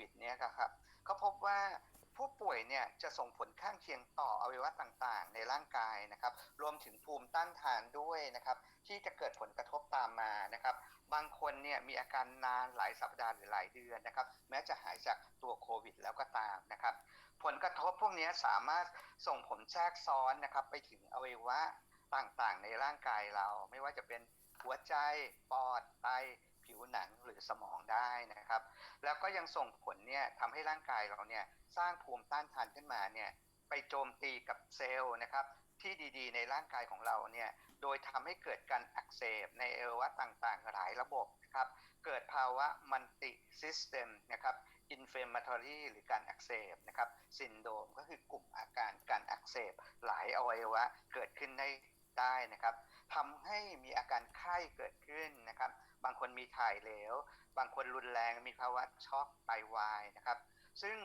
วิดเนี่ยครับเขาพบว่าผู้ป่วยเนี่ยจะส่งผลข้างเคียงต่ออวัยวะต่างๆ ในร่างกายนะครับ รวมถึงภูมิต้านทานด้วยนะครับ ที่จะเกิดผลกระทบตามมานะครับ บางคนเนี่ยมีอาการนานหลายสัปดาห์หรือหลายเดือนนะครับ แม้จะหายจากตัวโควิดแล้วก็ตามนะครับ ผลกระทบพวกนี้สามารถส่งผลแทรกซ้อนนะครับ ไปถึงอวัยวะต่างๆ ในร่างกายเรา ไม่ว่าจะเป็นหัวใจ ปอด ไต ผิวหนังหรือสมองได้นะครับ แล้วก็ยังส่งผลเนี่ยทำให้ร่างกายเราเนี่ยสร้างภูมิต้านทานขึ้นมาเนี่ยไปโจมตีกับเซลล์นะครับที่ดีๆ ในร่างกายของเราเนี่ย โดยทำให้เกิดการอักเสบในเอวะต่างๆ หลายระบบนะครับ เกิดภาวะมันติซิสเต็มนะครับ inflammatory หรือการอักเสบนะครับซินโดมก็คือกลุ่มอาการการอักเสบหลายอวัยวะเกิดขึ้นได้ได้นะครับทำให้มีอาการไข้เกิดขึ้นนะครับ บางคนมีถ่ายเหลว บางคนรุนแรงมีภาวะช็อกไตวายนะครับ ซึ่ง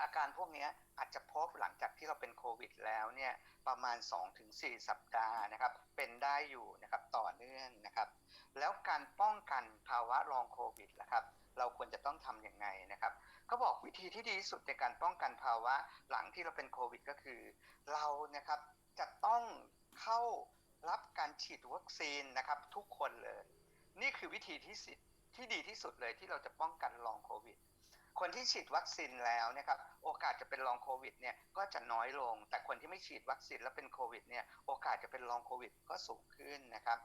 อาการพวกนี้อาจจะพบหลังจากที่เราเป็นโควิดแล้วเนี่ยประมาณ 2-4 สัปดาห์นะครับ เป็นได้อยู่นะครับต่อเนื่องนะครับ แล้วการป้องกันภาวะรองโควิดล่ะครับ เราควรจะต้องทำอยังไงนะครับก็บอกวิธีที่ดีที่สุดในการป้องกันภาวะหลังที่เราเป็นโควิดก็คือ เรานะครับจะต้องเข้ารับการฉีดวัคซีนนะครับทุกคนเลย นี่คือวิธีที่สิที่ดีที่สุดเลยที่เราจะป้องกันรองโควิด คนที่ฉีดวัคซีนแล้วนะครับโอกาสจะเป็นรองโควิดเนี่ยก็จะน้อยลง แต่คนที่ไม่ฉีดวัคซีนแล้วเป็นโควิดเนี่ยโอกาสจะเป็นรองโควิดก็สูงขึ้นนะครับ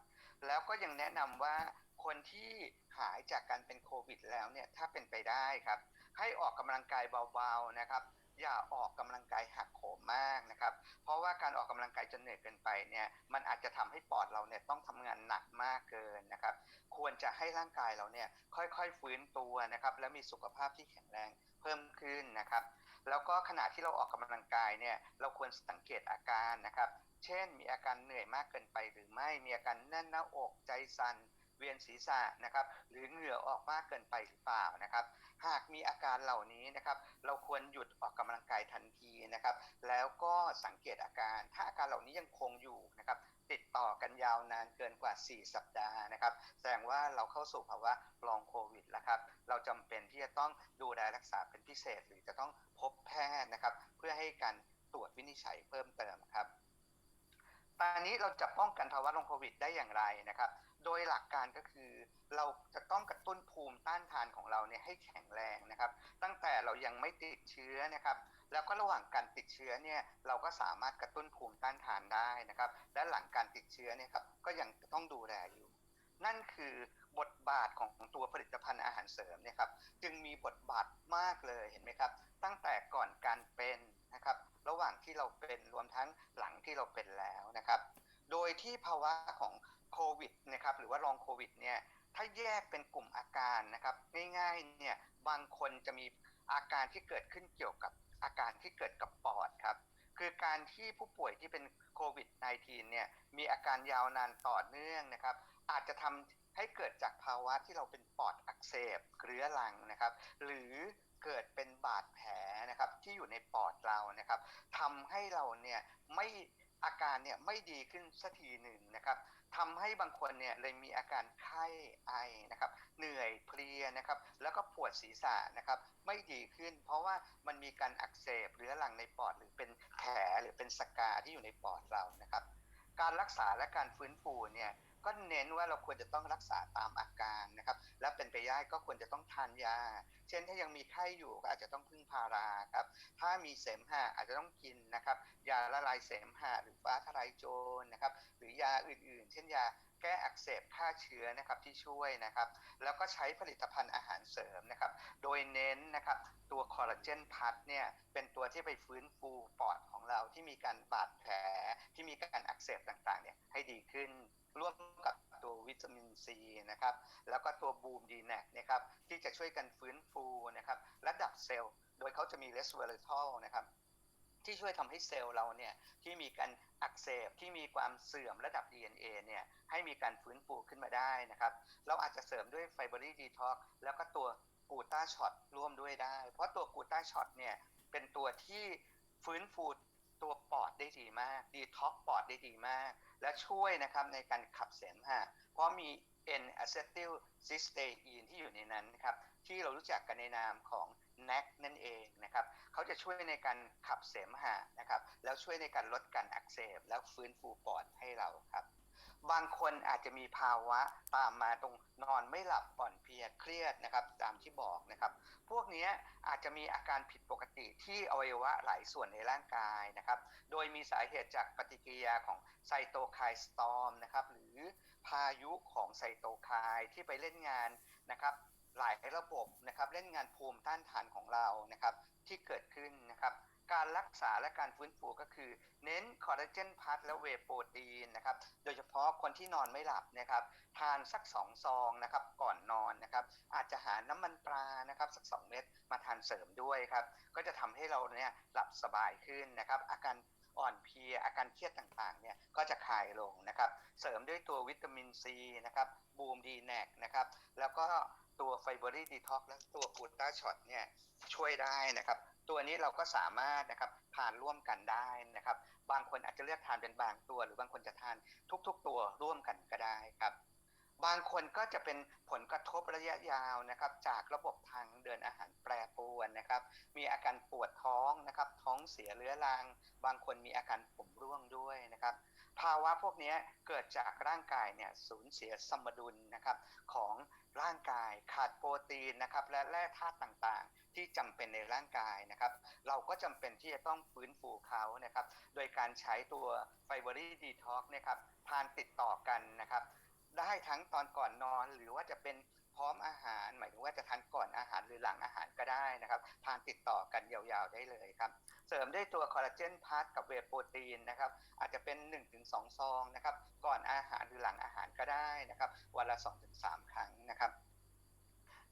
แล้วก็ยังแนะนำว่าคนที่หายจากการเป็นโควิดแล้วเนี่ยถ้าเป็นไปได้ครับ ให้ออกกำลังกายเบาๆนะครับ อย่าออกกำลังกายหักโหมมากนะครับ เพราะว่าการออกกำลังกายจนเหนื่อยเกินไปเนี่ยมันอาจจะทำให้ปอดเราเนี่ยต้องทำงานหนักมากเกินนะครับ ควรจะให้ร่างกายเราเนี่ยค่อยๆฟื้นตัวนะครับ และมีสุขภาพที่แข็งแรงเพิ่มขึ้นนะครับ แล้วก็ขณะที่เราออกกำลังกายเนี่ยเราควรสังเกตอาการนะครับ เช่น มีอาการเหนื่อยมากเกินไปหรือไม่มีอาการแน่นหน้าอกใจสั่น เวียนศีรษะนะครับหรือเหงื่อออกมากเกินไปหรือเปล่านะครับ หากมีอาการเหล่านี้นะครับเราควรหยุดออกกำลังกายทันทีนะครับ แล้วก็สังเกตอาการถ้าอาการเหล่านี้ยังคงอยู่นะครับติดต่อกันยาวนานเกินกว่า 4 สัปดาห์นะครับ แสดงว่าเราเข้าสู่ภาวะลองโควิดแล้วครับ เราจำเป็นที่จะต้องดูแลรักษาเป็นพิเศษ หรือจะต้องพบแพทย์นะครับ เพื่อให้การตรวจวินิจฉัยเพิ่มเติมครับ ตอนนี้เราจะป้องกันภาวะลงโควิดได้อย่างไรนะครับ โดยหลักการก็คือเราจะต้องกระตุ้นภูมิต้านทานของเราเนี่ยให้แข็งแรงนะครับ ตั้งแต่เรายังไม่ติดเชื้อนะครับ แล้วก็ระหว่างการติดเชื้อเนี่ยเราก็สามารถกระตุ้นภูมิต้านทานได้นะครับ และหลังการติดเชื้อเนี่ยครับก็ยังต้องดูแลอยู่ นั่นคือบทบาทของตัวผลิตภัณฑ์อาหารเสริมเนี่ยครับจึงมีบทบาทมากเลยเห็นไหมครับ ตั้งแต่ก่อนการเป็นนะครับ ระหว่างที่เราเป็นรวมทั้งหลังที่เราเป็นแล้วนะครับ โดยที่ภาวะของโควิดนะครับหรือว่าลองโควิดเนี่ยถ้าแยกเป็นกลุ่มอาการนะครับง่ายๆเนี่ยบางคนจะมีอาการที่เกิดขึ้นเกี่ยวกับอาการที่เกิดกับปอดครับคือการที่ผู้ป่วยที่เป็นโควิด -19 เนี่ยมีอาการยาวนานต่อเนื่องนะครับ อาจจะทำให้เกิดจากภาวะที่เราเป็นปอดอักเสบเรื้อรังนะครับ หรือ เกิดเป็นบาดแผลนะครับที่อยู่ในปอดเรานะครับทำให้เราเนี่ยไม่อาการเนี่ยไม่ดีขึ้นสักทีหนึ่งนะครับทำให้บางคนเนี่ยเลยมีอาการไข้ไอนะครับ เหนื่อยเพลียนะครับ แล้วก็ปวดศีรษะนะครับ ไม่ดีขึ้น เพราะว่ามันมีการอักเสบเรื้อรังในปอดหรือเป็นแผลหรือเป็นสกาที่อยู่ในปอดเรานะครับ การรักษาและการฟื้นฟูเนี่ย ก็เน้นว่าเราควรจะต้องรักษาตามอาการนะครับ และเป็นไปได้ก็ควรจะต้องทานยา เช่นถ้ายังมีไข้อยู่ก็อาจจะต้องพึ่งพาราครับ ถ้ามีเสมหะอาจจะต้องกินนะครับ ยาละลายเสมหะหรือฟ้าทลายโจรนะครับ หรือยาอื่นๆ เช่นยา แก้อักเสบฆ่าเชื้อนะครับที่ช่วยนะครับ แล้วก็ใช้ผลิตภัณฑ์อาหารเสริมนะครับ โดยเน้นนะครับตัวคอลลาเจนพัทเนี่ยเป็นตัวที่ไปฟื้นฟูปอดของเราที่มีการบาดแผลที่มีการอักเสบต่างๆเนี่ยให้ดีขึ้นร่วมกับตัววิตามินซีนะครับ แล้วก็ตัวบูมดีแนกนะครับที่จะช่วยกันฟื้นฟูนะครับระดับเซลล์ โดยเขาจะมีเลสเวอร์ทอลนะครับ ที่ช่วยทำให้เซลล์เราเนี่ยที่มีการอักเสบที่มีความเสื่อมระดับ DNA เนี่ยให้มีการฟื้นฟูขึ้นมาได้นะครับ เราอาจจะเสริมด้วยไฟเบอรี่ดีท็อกแล้วก็ตัวกูต้าช็อตร่วมด้วยได้ เพราะตัวกูต้าช็อตเนี่ยเป็นตัวที่ฟื้นฟูตัวปอดได้ดีมากดีท็อกปอดได้ดีมาก และช่วยนะครับในการขับเสมหะเพราะมี N-acetyl cysteine ที่อยู่ในนั้นนะครับที่เรารู้จักกันในนามของ NAC นั่นเองนะครับเขาจะช่วยในการขับเสมหะนะครับแล้วช่วยในการลดการอักเสบ แล้วฟื้นฟูปอดให้เราครับบางคนอาจจะมีภาวะตามมาตรงนอนไม่หลับอ่อนเพลียเครียดนะครับตามที่บอกนะครับ พวกนี้อาจจะมีอาการผิดปกติที่อวัยวะหลายส่วนในร่างกายนะครับ โดยมีสาเหตุจากปฏิกิริยาของไซโตไคน์สตอมนะครับหรือ พายุของไซโตไคน์ที่ไปเล่นงานนะครับหลายระบบนะครับเล่นงานภูมิต้านทานของเรานะครับที่เกิดขึ้นนะครับการรักษาและการฟื้นฟูก็คือ เน้นคอลลาเจนพัทและเวโปรตีนนะครับโดยเฉพาะคนที่นอนไม่หลับนะครับทานสักสองซองนะครับก่อนนอนนะครับอาจจะหาน้ำมันปลานะครับสัก2เม็ดมาทานเสริมด้วยครับก็จะทำให้เราเนี่ยหลับสบายขึ้นนะครับอาการ อ่อนเพลียอาการเครียดต่างๆเนี่ยก็จะคลายลงนะครับ เสริมด้วยตัววิตามินซีนะครับบูมดีแนกนะครับแล้วก็ตัวไฟเบอรี่ดีท็อกและตัวกูต้าช็อตเนี่ยช่วยได้นะครับ ตัวนี้เราก็สามารถนะครับทานร่วมกันได้นะครับ บางคนอาจจะเลือกทานเป็นบางตัว หรือบางคนจะทานทุก ๆ ตัวร่วมกันก็ได้ครับ บางคนก็จะเป็นผลกระทบระยะยาวนะครับ จากระบบทางเดินอาหารแปรปรวนนะครับ มีอาการปวดท้องนะครับ ท้องเสียเรื้อรัง บางคนมีอาการผมร่วงด้วยนะครับ ภาวะพวกนี้เกิดจากร่างกายเนี่ยสูญเสียสมดุลนะครับของร่างกายขาดโปรตีนนะครับและแร่ธาตุต่างๆ ที่จำเป็นในร่างกายนะครับ เราก็จำเป็นที่จะต้องฟื้นฟูเขานะครับ โดยการใช้ตัวไฟเบอรี่ดีท็อกนะครับทานติดต่อกันนะครับ ได้ทั้งตอนก่อนนอนหรือว่าจะเป็นพร้อมอาหาร หมายถึงว่าจะทานก่อนอาหารหรือหลังอาหารก็ได้นะครับทานติดต่อกันยาวๆได้เลยครับ เสริมด้วยตัวคอลลาเจนพาร์ทกับเวโปรตีนนะครับ อาจจะเป็น 1-2 ซองนะครับ ก่อนอาหารหรือหลังอาหารก็ได้นะครับ วันละ 2-3 ครั้งนะครับ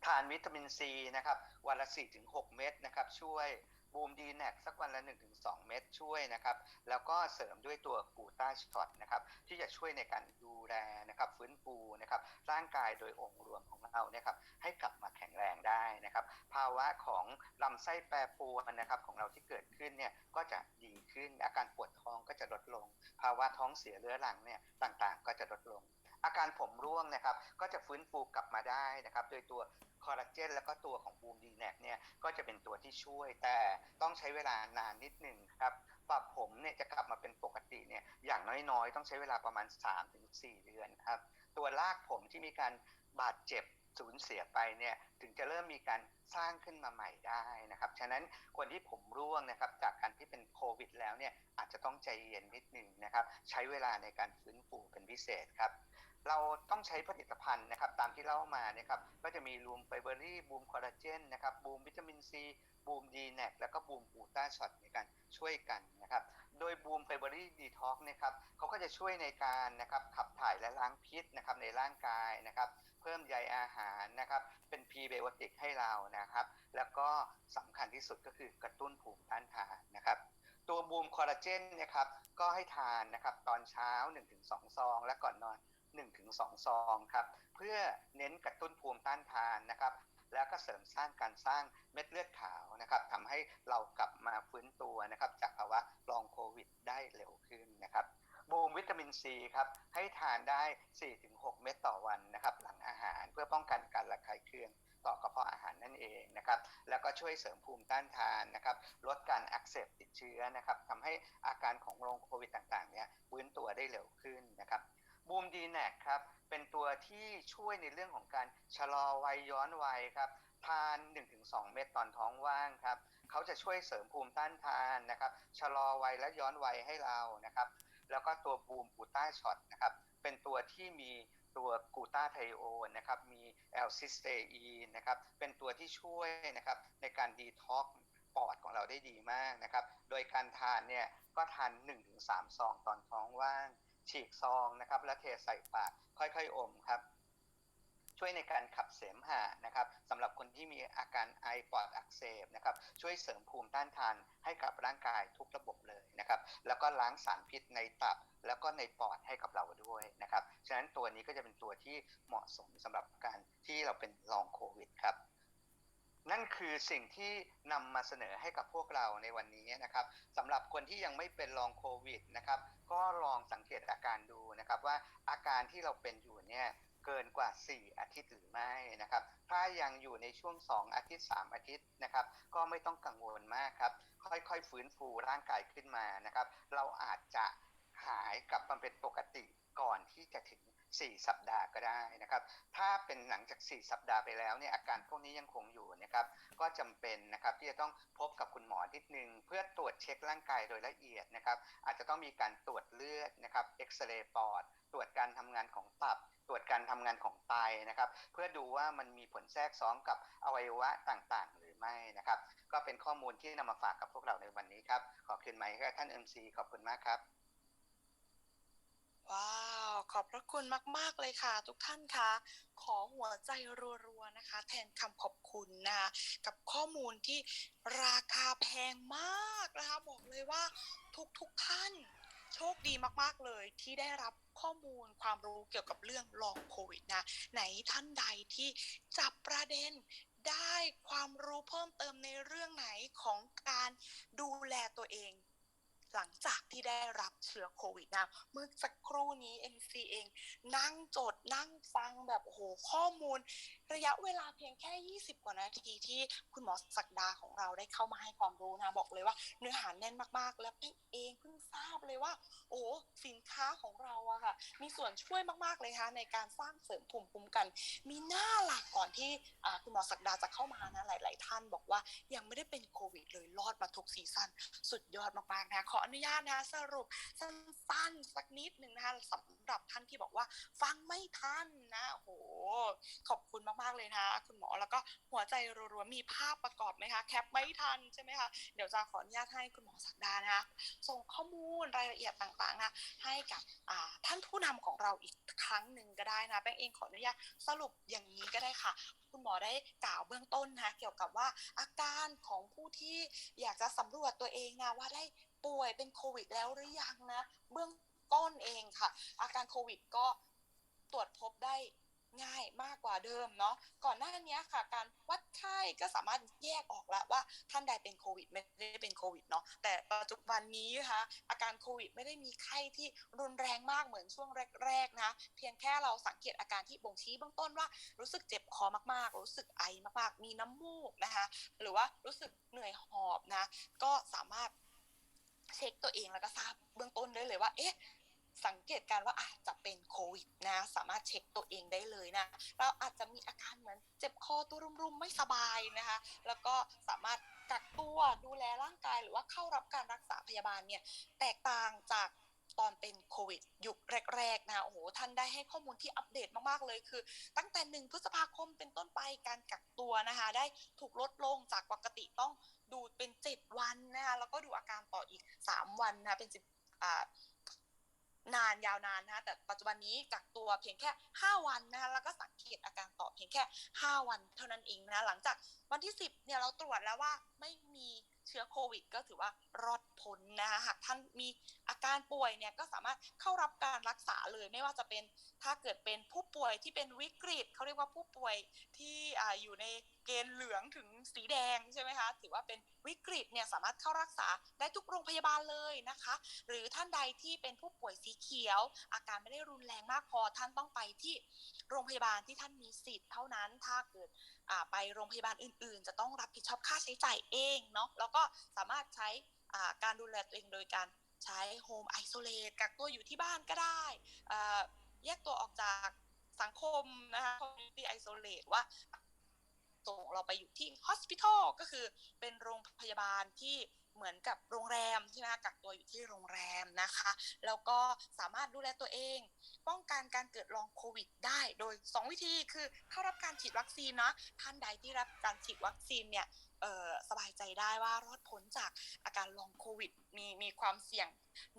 ทานวิตามินซีนะครับ วันละ 4-6 เม็ดนะครับ ช่วย บูมดีแนกสักวันละ 1-2 เม็ดช่วยนะครับ แล้วก็เสริมด้วยตัวกูต้าช็อตนะครับ ที่จะช่วยในการดูแลนะครับฟื้นฟูนะครับร่างกายโดยองค์รวมของเราเนี่ยครับให้กลับมาแข็งแรงได้นะครับ ภาวะของลำไส้แปรปรวนนะครับของเราที่เกิดขึ้นเนี่ยก็จะดีขึ้นอาการปวดท้องก็จะลดลง ภาวะท้องเสียเรื้อรังเนี่ยต่างๆ ก็จะลดลง อาการผมร่วงนะครับ ก็จะฟื้นฟูกลับมาได้นะครับ โดยตัวคอลลาเจนแล้วก็ตัวของบูมดีแนกเนี่ยก็จะเป็นตัวที่ช่วยแต่ต้องใช้เวลานานนิดหนึ่งครับปรับผมเนี่ยจะกลับมาเป็นปกติเนี่ยอย่างน้อยๆ ต้องใช้เวลาประมาณ 3-4 เดือนครับ ตัวรากผมที่มีการบาดเจ็บสูญเสียไปเนี่ยถึงจะเริ่มมีการสร้างขึ้นมาใหม่ได้นะครับ ฉะนั้นคนที่ผมร่วงนะครับจากการที่เป็นโควิด แล้วเนี่ยอาจจะต้องใจเย็นนิดหนึ่งนะครับ ใช้เวลาในการฟื้นฟูเป็นพิเศษครับ เราต้องใช้ผลิตภัณฑ์นะครับตามที่เล่ามานะครับก็จะมีรูมไฟเบอรี่บูมคอลลาเจนนะครับบูมวิตามินซีบูมดีแนกแล้วก็บูมกูต้าช็อตในการช่วยกันนะครับ โดยบูมไฟเบอรี่ดีท็อกนะครับเขาก็จะช่วยในการนะครับขับถ่ายและล้างพิษนะครับในร่างกายนะครับ เพิ่มใยอาหารนะครับ เป็นพรีไบโอติกให้เรานะครับ แล้วก็สำคัญที่สุดก็คือกระตุ้นภูมิต้านทานนะครับตัวบูมคอลลาเจนนะครับก็ให้ทานนะครับตอนเช้า 1-2 ซอง และก่อนนอน 1-2 ซองครับเพื่อเน้นกระตุ้นภูมิต้านทานนะครับแล้วก็เสริมสร้างการสร้างเม็ดเลือดขาวนะครับทำให้เรากลับมาฟื้นตัวนะครับจากภาวะลองโควิดได้เร็วขึ้นนะครับบูมวิตามินซีครับให้ทานได้ 4-6 เม็ดต่อวันนะครับหลังอาหารเพื่อป้องกันการระคายเคืองต่อกระเพาะอาหารนั่นเองนะครับแล้วก็ช่วยเสริมภูมิต้านทานนะครับลดการอักเสบติดเชื้อนะครับทำให้อาการของโรคโควิดต่างๆเนี่ยฟื้นตัวได้เร็วขึ้นนะครับ บูมดีแนกครับ เป็นตัวที่ช่วยในเรื่องของการชะลอวัยย้อนวัยครับ ทาน 1-2 เม็ดตอนท้องว่างครับ เขาจะช่วยเสริมภูมิต้านทานนะครับ ชะลอวัยและย้อนวัยให้เรานะครับ แล้วก็ตัวบูมกูต้าช็อตนะครับ เป็นตัวที่มีตัวกูต้าไทโอนะครับ มีแอลซิสเตอีนนะครับ เป็นตัวที่ช่วยนะครับในการดีท็อกปอดของเราได้ดีมากนะครับ โดยการทานเนี่ยก็ทาน 1-3ซองตอนท้องว่าง ฉีกซองนะครับ แล้วเทใส่ปากค่อยๆอมครับ ช่วยในการขับเสมหะนะครับสำหรับคนที่มีอาการไอปอดอักเสบนะครับ ช่วยเสริมภูมิต้านทานให้กับร่างกายทุกระบบเลยนะครับ แล้วก็ล้างสารพิษในตับแล้วก็ในปอดให้กับเราด้วยนะครับ ฉะนั้นตัวนี้ก็จะเป็นตัวที่เหมาะสมสำหรับการที่เราเป็นลองโควิดครับ นั่นคือสิ่งที่นำมาเสนอให้กับพวกเราในวันนี้นะครับสำหรับคนที่ยังไม่เป็นลองโควิดนะครับ ก็ลองสังเกตอาการดูนะครับว่าอาการที่เราเป็นอยู่เนี่ยเกินกว่า 4 อาทิตย์หรือไม่นะครับ ถ้ายังอยู่ในช่วง 2 อาทิตย์ 3 อาทิตย์นะครับ ก็ไม่ต้องกังวลมากครับ ค่อยๆ ฟื้นฟูร่างกายขึ้นมานะครับ เราอาจจะหายกลับมาเป็นปกติก่อนที่จะถึง 4 สัปดาห์ก็ได้นะครับ ถ้าเป็นหลังจาก 4 สัปดาห์ไปแล้วเนี่ยอาการพวกนี้ยังคงอยู่นะครับ ก็จำเป็นนะครับที่จะต้องพบกับคุณหมอนิดนึง เพื่อตรวจเช็คร่างกายโดยละเอียดนะครับ อาจจะต้องมีการตรวจเลือดนะครับเอ็กซเรย์ปอด ตรวจการทำงานของตับตรวจการทำงานของไตนะครับ เพื่อดูว่ามันมีผลแทรกซ้อนกับอวัยวะต่างๆ หรือไม่นะครับ ก็เป็นข้อมูลที่นำมาฝากกับพวกเราในวันนี้ครับ ขอคืนไมค์ให้ท่าน MC ขอบคุณมากครับ ว้าว ขอบพระคุณมาก ๆ เลยค่ะ ทุกท่านคะขอหัวใจรัวๆนะคะ แทนคำขอบคุณนะคะกับข้อมูลที่ราคาแพงมากนะคะบอกเลยว่าทุกๆท่านโชคดีมากๆเลยที่ได้รับข้อมูลความรู้เกี่ยวกับเรื่องลองโควิดนะไหนท่านใดที่จับประเด็นได้ความรู้เพิ่มเติมในเรื่องไหนของการดูแลตัวเอง หลังจากที่ได้รับเชื้อโควิดนะเมื่อสักครู่นี้ MC เอง นั่งจดนั่งฟังแบบโอ้โหข้อมูล ระยะเวลาเพียงแค่ 20 กว่านาทีที่คุณหมอศักดาของเราได้เข้ามาให้ความรู้นะบอกเลยว่า เนื้อหาแน่นมากๆ และเพิ่เองเพิ่งทราบเลยว่า อ้สินค้าของเราอะค่ะ มีส่วนช่วยมาก ๆ เลยค่ะในการสร้างเสริมภูมิคุ้มกัน มีหน้าหลักก่อนที่คุณหมอศักดาจะเข้ามานะหลาย ๆ ท่านบอกว่ายังไม่ได้เป็นโควิดเลยรอดมาทุกซีซั่นสุดยอดมากๆนะขออนุญาตนะสรุปสั้น ๆ สักนิดหนึ่งนะคะสำหรับท่านที่บอกว่า ฟังไม่ทันนะโหขอบคุณมากๆเลยนะ คุณหมอแล้วก็หัวใจรัวๆมีภาพประกอบไหมคะ แคปไม่ทันใช่ไหมคะเดี๋ยวจะขออนุญาตให้คุณหมอศักดานะคะส่งข้อมูลรายละเอียดต่างๆนะให้กับท่านผู้นำของเราอีกครั้งหนึ่งก็ได้นะแป้งเองขออนุญาตสรุปอย่างนี้ก็ได้ค่ะ คุณหมอได้กล่าวเบื้องต้นนะเกี่ยวกับว่าอาการของผู้ที่อยากจะสำรวจตัวเองนะว่าได้ป่วยเป็นโควิดแล้วหรือยังนะ เบื้อง ต้นเองค่ะ อาการโควิดก็ตรวจพบได้ง่ายมากกว่าเดิมเนาะก่อนหน้านี้ค่ะ การวัดไข้ก็สามารถแยกออกแล้วว่าท่านใดเป็นโควิดไม่ได้เป็นโควิดเนาะแต่ปัจจุบันนี้นะคะอาการโควิดไม่ได้มีไข้ที่รุนแรงมากเหมือนช่วงแรกๆนะเพียงแค่เราสังเกตอาการที่บ่งชี้เบื้องต้นว่า รู้สึกเจ็บคอมากๆ รู้สึกไอมากๆ มีน้ำมูกนะคะหรือว่ารู้สึกเหนื่อยหอบนะก็สามารถเช็คตัวเองแล้วก็ทราบเบื้องต้นได้เลยว่า เอ๊ะ สังเกตการว่าอาจจะเป็นโควิดนะ สามารถเช็คตัวเองได้เลยนะ เราอาจจะมีอาการเหมือนเจ็บคอตัวรุมๆไม่สบายนะคะ แล้วก็สามารถกักตัวดูแลร่างกายหรือว่าเข้ารับการรักษาพยาบาลเนี่ยแตกต่างจากตอนเป็นโควิดยุคแรกๆนะโอ้โหท่านได้ให้ข้อมูลที่อัปเดตมากๆเลยคือ ตั้งแต่หนึ่งพฤษภาคมเป็นต้นไปการกักตัวนะคะ ได้ถูกลดลงจากปกติต้องดูเป็น 7 วันนะคะแล้วก็ดูอาการต่ออีก 3 วันนะเป็นสิบอ่า นานยาวนานนะแต่ปัจจุบันนี้กักตัวเพียงแค่ 5 วันนะคะแล้วก็สังเกตอาการต่อเพียงแค่ 5 วันเท่านั้นเองนะหลังจากวันที่ 10เนี่ยเราตรวจแล้วว่าไม่มี ชื้อโควิด ก็ถือว่ารอดพ้นนะคะหากท่านมีอาการป่วยเนี่ยก็สามารถเข้ารับการรักษาเลยไม่ว่าจะเป็นถ้าเกิดเป็นผู้ป่วยที่เป็นวิกฤตเขาเรียกว่าผู้ป่วยที่ออยู่ในเกณฑ์เหลืองถึงสีแดงใช่ไหมคะถือว่าเป็นวิกฤตเนี่ยสามารถเข้ารักษาได้ทุกโรงพยาบาลเลยนะคะ หรือท่านใดที่เป็นผู้ป่วยสีเขียว อาการไม่ได้รุนแรงมากพอท่านต้องไปที่โรงพยาบาลที่ท่านมีสิทธิ์เท่านั้นถ้าเกิด ไปโรงพยาบาลอื่น ๆ จะต้องรับผิดชอบค่าใช้จ่ายเองเนาะแล้วก็สามารถใช้อ่าการดูแลตัวเองโดยการใช้โฮมไอโซเลตกักตัวอยู่ที่บ้านก็ได้อ่าแยกตัวออกจากสังคมนะคะที่ไอโซเลตว่าส่งเราไปอยู่ที่ฮอสพิทอลก็คือเป็นโรงพยาบาลที่ เหมือนกับโรงแรมใช่มคะกักตัวอยู่ที่โรงแรมนะคะ แล้วก็สามารถดูแลตัวเอง ป้องกันการเกิดลองโควิด ได้โดย 2 วิธีคือเข้ารับการฉีดวัคซีนเนาะท่านใดที่รับการฉีดวัคซีนเนี่ยสบายใจได้ว่ารอดพ้นจากอาการลองโควิดมีมีความเสี่ยง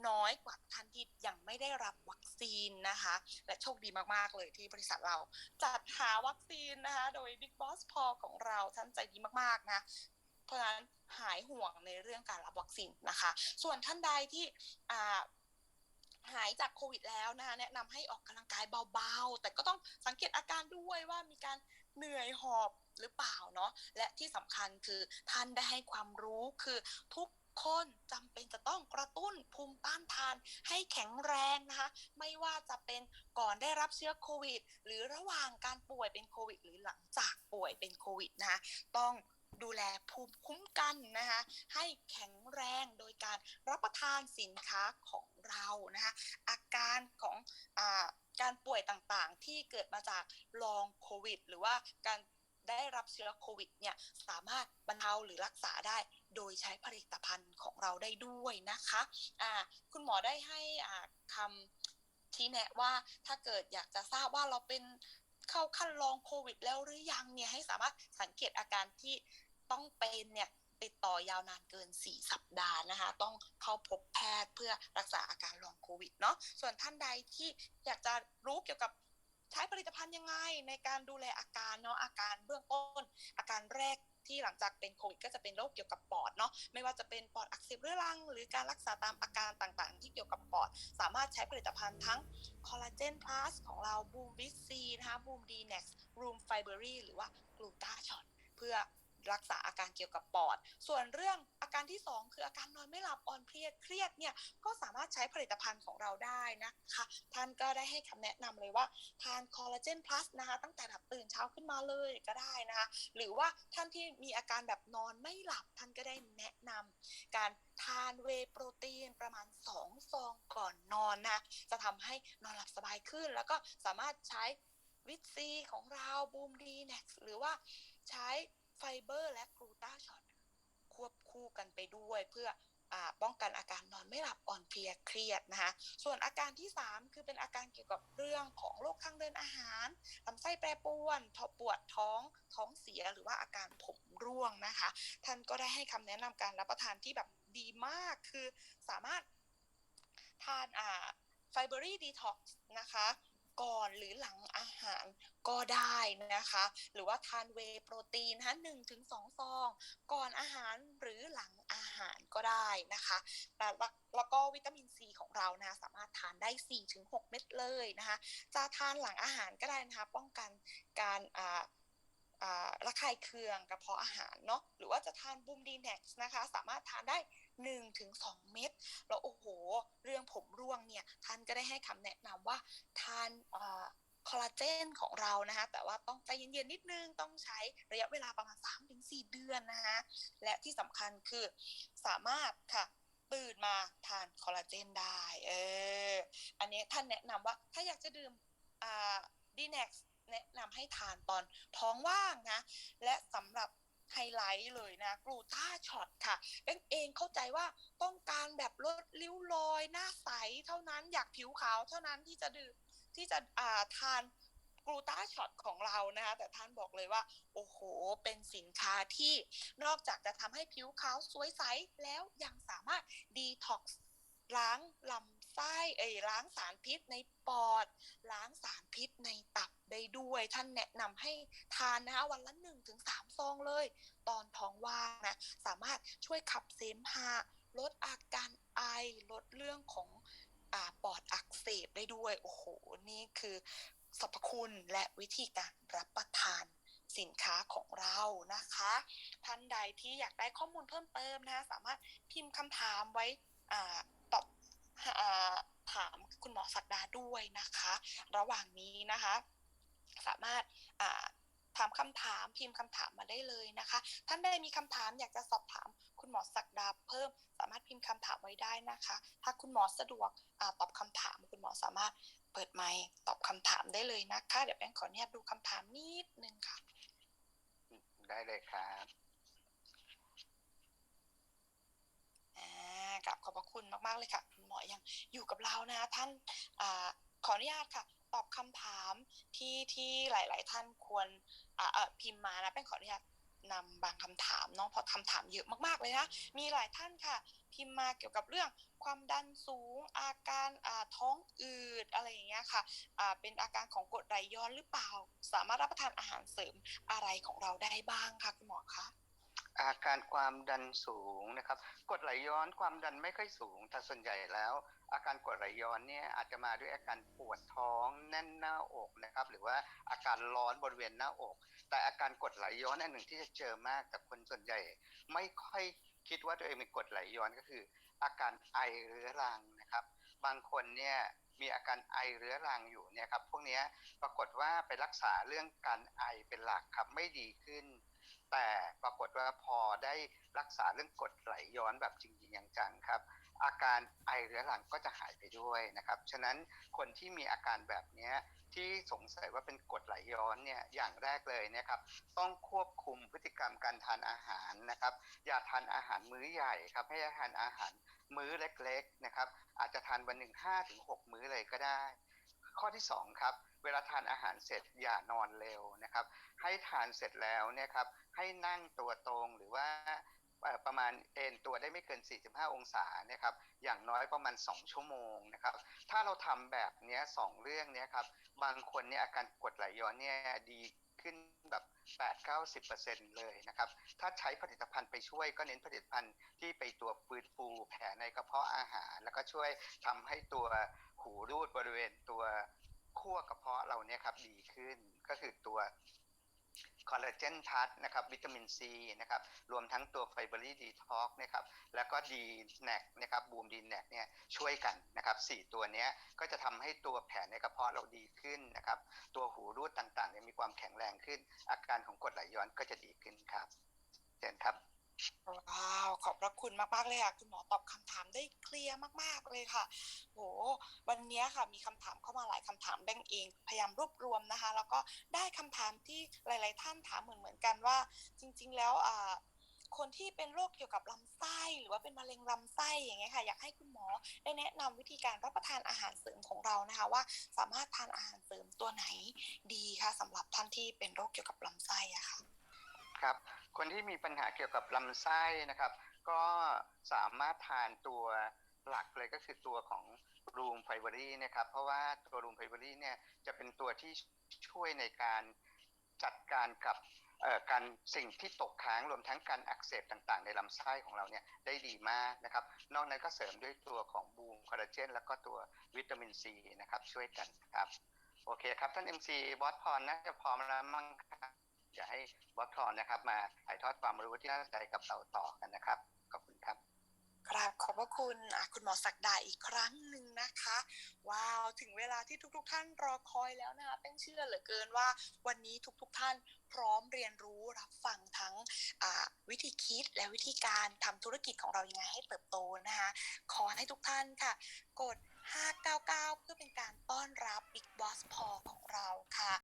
น้อยกว่าท่านที่ยังไม่ได้รับวัคซีนนะคะ และโชคดีมาก ๆ เลยที่บริษัทเรา จัดหาวัคซีนนะคะ โดย Big Boss พอของเราท่านใจดีมาก ๆ นะ เพราะฉะนั้นหายห่วงในเรื่องการรับวัคซีนนะคะ ส่วนท่านใดที่หายจากโควิดแล้วนะคะแนะนำให้ออกกำลังกายเบาๆ แต่ก็ต้องสังเกตอาการด้วยว่ามีการเหนื่อยหอบหรือเปล่าเนาะและที่สำคัญคือท่านได้ให้ความรู้คือทุกคนจำเป็นจะต้องกระตุ้นภูมิต้านทานให้แข็งแรงนะคะไม่ว่าจะเป็นก่อนได้รับเชื้อโควิด หรือระหว่างการป่วยเป็นโควิด หรือหลังจากป่วยเป็นโควิดนะคะต้อง ดูแลภูมิคุ้มกันนะคะให้แข็งแรงโดยการรับประทานสินค้าของเรานะคะอาการของอการป่วยต่างๆ ที่เกิดมาจากลองโควิด หรือว่าการได้รับเชื้อโควิดเนี่ยสามารถบรรเทาหรือรักษาได้โดยใช้ผลิตภัณฑ์ของเราได้ด้วยนะคะอ่าคุณหมอได้ให้คำชี้แนะว่าถ้าเกิดอยากจะทราบว่าเราเป็นเข้าขั้นลองโควิดแล้วหรือยังเนี่ยให้สามารถสังเกตอาการที่ ต้องเป็นเนี่ยติดต่อยาวนานเกิน 4 สัปดาห์นะคะ ต้องเข้าพบแพทย์เพื่อรักษาอาการลองโควิดเนาะส่วนท่านใดที่อยากจะรู้เกี่ยวกับใช้ผลิตภัณฑ์ยังไงในการดูแลอาการเนาะอาการเบื้องต้น อาการแรกที่หลังจากเป็นโควิดก็จะเป็นโรคเกี่ยวกับปอดเนาะไม่ว่าจะเป็นปอดอักเสบเรื้อรัง หรือการรักษาตามอาการต่างๆ ที่เกี่ยวกับปอด สามารถใช้ผลิตภัณฑ์ทั้งคอลลาเจนพลัสของเราบูมวิซีนะคะบูมดีเน็กซ์รูมไฟเบอรี่หรือว่ากลูตาช็อตเพื่อ รักษาอาการเกี่ยวกับปอด ส่วนเรื่องอาการที่ 2 คืออาการนอนไม่หลับอ่อนเพลียเครียดเนี่ยก็สามารถใช้ผลิตภัณฑ์ของเราได้นะคะท่านก็ได้ให้คำแนะนำเลยว่าทานคอลลาเจนพลัสนะคะตั้งแต่แบบตื่นเช้าขึ้นมาเลยก็ได้นะคะหรือว่าท่านที่มีอาการแบบนอนไม่หลับท่านก็ได้แนะนำการทานเวโปรตีนประมาณ 2 ซองก่อนนอนนะจะทำให้นอนหลับสบายขึ้น แล้วก็สามารถใช้วิตซีของเราบูมดีเน็กหรือว่าใช้ ไฟเบอร์และกลูตาช็อตควบคู่กันไปด้วยเพื่ออป้องกันอาการนอนไม่หลับอ่อนเพลียเครียดนะคะ ส่วนอาการที่ 3 คือเป็นอาการเกี่ยวกับเรื่องของโรคทางเดินอาหารลำไส้แปรปรวนท้องปวดท้องท้องเสียหรือว่าอาการผมร่วงนะคะ ท่านก็ได้ให้คำแนะนำการรับประทานที่แบบดีมากคือสามารถทานไฟเบอรี่ดีท็อกซ์นะคะ ก่อนหรือหลังอาหาร ก็ได้นะคะ หรือว่าทานเวโปรตีนนะหนึ่งถึงสองซอง ก่อนอาหารหรือหลังอาหารก็ได้นะคะแล้วแล้วก็วิตามินซีของเรานะสามารถทานได้ 4-6 เม็ดเลยนะคะ จะทานหลังอาหารก็ได้นะคะ ป้องกันการอ่าระคายเคืองกระเพาะอาหารเนาะหรือว่าจะทานบูมดีเน็กนะคะ สามารถทานได้ 1-2 เม็ดแล้วโอ้โห เรื่องผมร่วงเนี่ยท่านก็ได้ให้คำแนะนำว่าทานา คอลลาเจนของเรานะคะแต่ว่าต้องใจเย็นๆนิดนึงต้องใช้ระยะเวลาประมาณ 3-4 เดือนนะคะและที่สำคัญคือสามารถค่ะตื่นมาทานคอลลาเจนได้เอออันนี้ท่านแนะนำว่าถ้าอยากจะดื่มอ่าดีเน็กแนะนำให้ทานตอนท้องว่างนะ และสำหรับไฮไลท์เลยนะกลูตาช็อตค่ะเป็นเองเข้าใจว่าต้องการแบบลดริ้วรอยหน้าใสเท่านั้นอยากผิวขาวเท่านั้นที่จะดื่ม ที่จะอ่าทานกลูตาช็อตของเรานะคะแต่ท่านบอกเลยว่า โอ้โห เป็นสินค้าที่นอกจากจะทำให้ผิวขาวสวยใส แล้วยังสามารถดีท็อกซ์ล้างลำไส้เอ้ล้างสารพิษในปอด ล้างสารพิษในตับได้ด้วย ท่านแนะนำให้ทานนะคะวันละ1นถึงสซองเลย ตอนท้องว่างนะ สามารถช่วยขับเสมหะลดอาการไอลดเรื่องของ ปอดอักเสบได้ด้วย โอ้โห นี่คือสรรพคุณและวิธีการรับประทานสินค้าของเรานะคะ ท่านใดที่อยากได้ข้อมูลเพิ่มเติมนะคะสามารถพิมพ์คำถามไว้อาตอบถามคุณหมอสักดาด้วยนะคะ ระหว่างนี้นะคะ สามารถถามคำถามพิมพ์คำถามมาได้เลยนะคะ ท่านใดมีคำถามอยากจะสอบถามคุณหมอศักดาเพิ่มามารถพิมพ์คำถามไว้ได้นะคะ ถ้าคุณหมอสะดวกอาตอบคำถาม คุณหมอสามารถเปิดไมค์ตอบคำถามได้เลยนะคะ เดี๋ยวแป้งขออนุญาตดูคำถามนิดนึงค่ะ ได้เลยครับอ่ากลับขอบพระคุณมากๆเลยค่ะคุณหมอยังอยู่กับเรานะคะท่านอ่าขออนุญาตค่ะ ตอบคำถามที่ที่หลาย ๆ ท่านควรอ่าเอ่อพิมพ์มานะแป้งขออนุญาต นำบางคำถามเนาะเพราะคำถามเยอะมากๆเลยนะมีหลายท่านค่ะ พิมพ์มาเกี่ยวกับเรื่องความดันสูง อาการาท้องอืดอะไรอย่างเงี้ยค่ะเป็นอาการของกรดไหลย้อนหรือเปล่า สามารถรับประทานอาหารเสริมอะไรของเราได้บ้างคะคุณหมอคะอาการความดันสูงนะครับกดไหลย้อนความดันไม่ค่อยสูงแต่ส่วนใหญ่แล้ว อาการกดไหลย้อนเนี่ยอาจจะมาด้วยอาการปวดท้องแน่นหน้าอกนะครับหรือว่าอาการร้อนบริเวณหน้าอก แต่อาการกดไหลย้อนอันหนึ่งที่จะเจอมากกับคนส่วนใหญ่ ไม่ค่อยคิดว่าตัวเองเป็นกดไหลย้อนก็คือ อาการไอเรื้อรังนะครับ บางคนเนี่ยมีอาการไอเรื้อรังอยู่เนี่ยครับพวกนี้ปรากฏว่าไปรักษาเรื่องการไอเป็นหลักครับไม่ดีขึ้น แต่ปรากฏว่าพอได้รักษาเรื่องกดไหลย้อนแบบจริงๆจังครับ อาการไอเรื้อรังก็จะหายไปด้วยนะครับ ฉะนั้นคนที่มีอาการแบบนี้ที่สงสัยว่าเป็นกรดไหลย้อนเนี่ยอย่างแรกเลยนะครับ ต้องควบคุมพฤติกรรมการทานอาหารนะครับ อย่าทานอาหารมื้อใหญ่ครับให้ทานอาหารมื้อเล็กๆนะครับ อาจจะทานวันหนึ่งห้าถึงหกมื้อเลยก็ได้ ข้อที่สองครับเวลาทานอาหารเสร็จอย่านอนเร็วนะครับ ให้ทานเสร็จแล้วเนี่ยครับให้นั่งตัวตรงหรือว่า ประมาณเอนตัวได้ไม่เกิน 45 องศานะครับ อย่างน้อยประมาณ 2 ชั่วโมงนะครับ ถ้าเราทำแบบนี้สองเรื่องเนี้ยครับ บางคนเนี่ยอาการกดไหลย้อนเนี่ยดีขึ้นแบบ 8-90%เลยนะครับ ถ้าใช้ผลิตภัณฑ์ไปช่วยก็เน้นผลิตภัณฑ์ที่ไปตัวฟื้นฟูแผลในกระเพาะอาหาร แล้วก็ช่วยทำให้ตัวหูรูดบริเวณตัวขั้วกระเพาะเราเนี่ยครับดีขึ้นก็คือตัว คอลลาเจนพัทนะครับวิตามินซีนะครับรวมทั้งตัวไฟเบอรี่ดีท็อกนะครับแล้วก็ดีแนกนะครับบูมดีแนกเนี่ยช่วยกันนะครับสี่ตัวเนี้ยก็จะทำให้ตัวแผลในกระเพาะเราดีขึ้นนะครับตัวหูรูดต่างๆเนี่ยมีความแข็งแรงขึ้น อาการของกรดไหลย้อนก็จะดีขึ้นครับเจนครับว้า คุณมากๆเลยค่ะ คุณหมอตอบคำถามได้เคลียร์มาก ๆเลยค่ะโหวันนี้ค่ะมีคำถามเข้ามาหลายคำถามแบ่งเอง พยายามรวบรวมนะคะ แล้วก็ได้คำถามที่หลาย ๆ ท่านถามเหมือนเหมือนๆกันว่า จริง ๆ แล้วอ่าคนที่เป็นโรคเกี่ยวกับลำไส้หรือว่าเป็นมะเร็งลำไส้อย่างเงี้ยค่ะอยากให้คุณหมอได้แนะนำวิธีการรับประทานอาหารเสริมของเรานะคะ ว่าสามารถทานอาหารเสริมตัวไหนดีคะสำหรับท่านที่เป็นโรคเกี่ยวกับลำไส้อะค่ะครับคนที่มีปัญหาเกี่ยวกับลำไส้นะครับ ก็สามารถทานตัวหลักเลยก็คือตัวของรูมไฟเบอรี่นะครับ เพราะว่าตัวรูมไฟเบอรี่เนี่ยจะเป็นตัวที่ช่วยในการจัดการกับการสิ่งที่ตกค้างรวมทั้งการอักเสบต่างๆ ในลำไส้ของเราเนี่ยได้ดีมากนะครับ นอกนั้นก็เสริมด้วยตัวของบูมคอลลาเจนแล้วก็ตัววิตามินซีนะครับ ช่วยกันครับ โอเคครับ ท่าน MC บอสพรน่าจะพร้อมแล้วมั้งครับอยากให้บอสทอนะครับ มาถ่ายทอดความรู้ที่น่าสนใจกับเราต่อกันนะครับ กราบขอบพระคุณคุณหมอศักดาอีกครั้งหนึ่งนะคะ ว้าว ถึงเวลาที่ทุกๆทท่านรอคอยแล้วนะคะเป็นเชื่อเหลือเกินว่าวันนี้ทุกๆทท่านพร้อมเรียนรู้รับฟังทั้งวิธีคิดและวิธีการทำธุรกิจของเรายังไงให้เติบโตนะคะขอให้ทุกท่านค่ะ กด 599 เพื่อเป็นการต้อนรับ Big Boss พอของเราค่ะ